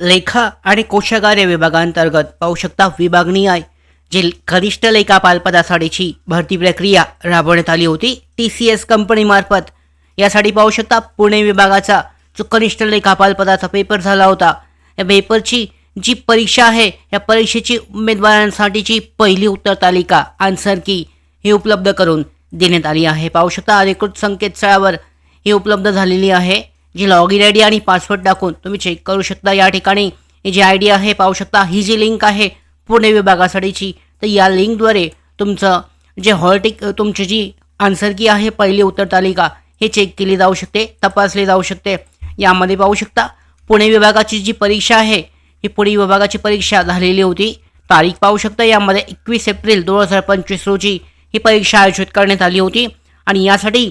लेखा आणि कोशागार विभागांतर्गत पाहू शकता विभागनीय जे कनिष्ठ लेखापाल पदासाठीची भरती प्रक्रिया राबवण्यात आली होती. टी सी एस कंपनीमार्फत यासाठी पाहू शकता पुणे विभागाचा जो कनिष्ठ लेखापाल पदाचा पेपर झाला होता या पेपरची जी परीक्षा आहे या परीक्षेची उमेदवारांसाठीची पहिली उत्तर तालिका आन्सर की ही उपलब्ध करून देण्यात आली आहे. पाहू शकता अधिकृत संकेतस्थळावर ही उपलब्ध झालेली आहे. जी लॉग इन आय डी आणि पासवर्ड टाकून तुम्ही चेक करू शकता. या ठिकाणी जी आय डी आहे पाहू शकता ही जी लिंक आहे पुणे विभागासाठीची तर या लिंकद्वारे तुमचं जे हॉलटिक तुमची जी आन्सर की आहे पहिली उत्तर तालिका हे चेक केली जाऊ शकते तपासली जाऊ शकते. यामध्ये पाहू शकता पुणे विभागाची जी परीक्षा आहे ही पुणे विभागाची परीक्षा झालेली होती. तारीख पाहू शकता यामध्ये एकवीस एप्रिल दोन हजार पंचवीस रोजी ही परीक्षा आयोजित करण्यात आली होती. आणि यासाठी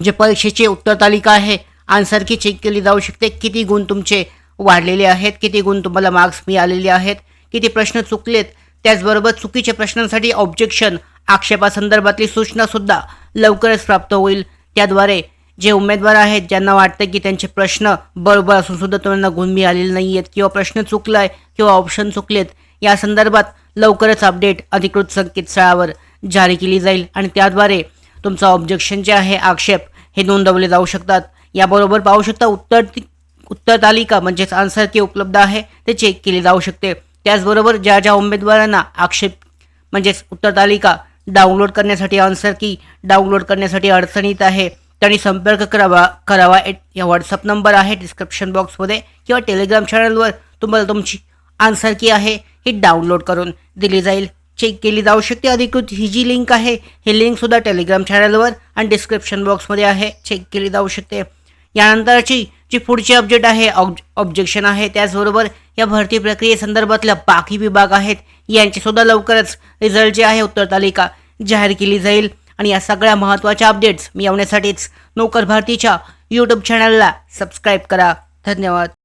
जे परीक्षेची उत्तर तालिका आहे आन्सर की चेक केली जाऊ शकते. किती गुण तुमचे वाढलेले आहेत? किती गुण तुम्हाला मार्क्स मिळालेले आहेत? किती प्रश्न चुकलेत? त्याचबरोबर चुकीच्या प्रश्नांसाठी ऑब्जेक्शन आक्षेपासंदर्भातली सूचनासुद्धा लवकरच प्राप्त होईल. त्याद्वारे जे उमेदवार आहेत ज्यांना वाटतं की त्यांचे प्रश्न बरोबर असून सुद्धा त्यांना गुण मिळालेले नाही आहेत किंवा प्रश्न चुकला आहे किंवा ऑप्शन चुकलेत या संदर्भात लवकरच अपडेट अधिकृत संकेतस्थळावर जारी केली जाईल. आणि त्याद्वारे तुमचं ऑब्जेक्शन जे आहे आक्षेप हे नोंदवले जाऊ शकतात. याबरोबर पाहू शकता उत्तर उत्तर तालिका म्हणजेच आन्सर की उपलब्ध आहे. ते चेक केली जाऊ शकते. त्याचबरोबर ज्या ज्या उमेदवारांना आक्षेप म्हणजेच उत्तर तालिका डाउनलोड करण्यासाठी आन्सर की डाउनलोड करण्यासाठी अडचण येत आहे त्यांनी संपर्क करावा करावा. एट या व्हॉट्सअप नंबर आहे डिस्क्रिप्शन बॉक्समध्ये किंवा टेलिग्राम चॅनलवर तुम्हाला तुमची आन्सर की आहे ही डाउनलोड करून दिली जाईल. चेक केली जाऊ शकते. अधिकृत ही जी लिंक आहे ही लिंकसुद्धा टेलिग्राम चॅनलवर आणि डिस्क्रिप्शन बॉक्समध्ये आहे. चेक केली जाऊ शकते. यानंतरची जी पुढची अपडेट आहे ऑब ऑब्जेक्शन आहे त्याचबरोबर या भरती प्रक्रियेसंदर्भातल्या बाकी विभाग आहेत यांचेसुद्धा लवकरच रिझल्ट जे आहे उत्तर तालिका जाहीर केली जाईल. आणि या सगळ्या महत्त्वाच्या अपडेट्स मिळवण्यासाठीच नोकर भारतीच्या यूट्यूब चॅनलला सबस्क्राईब करा. धन्यवाद.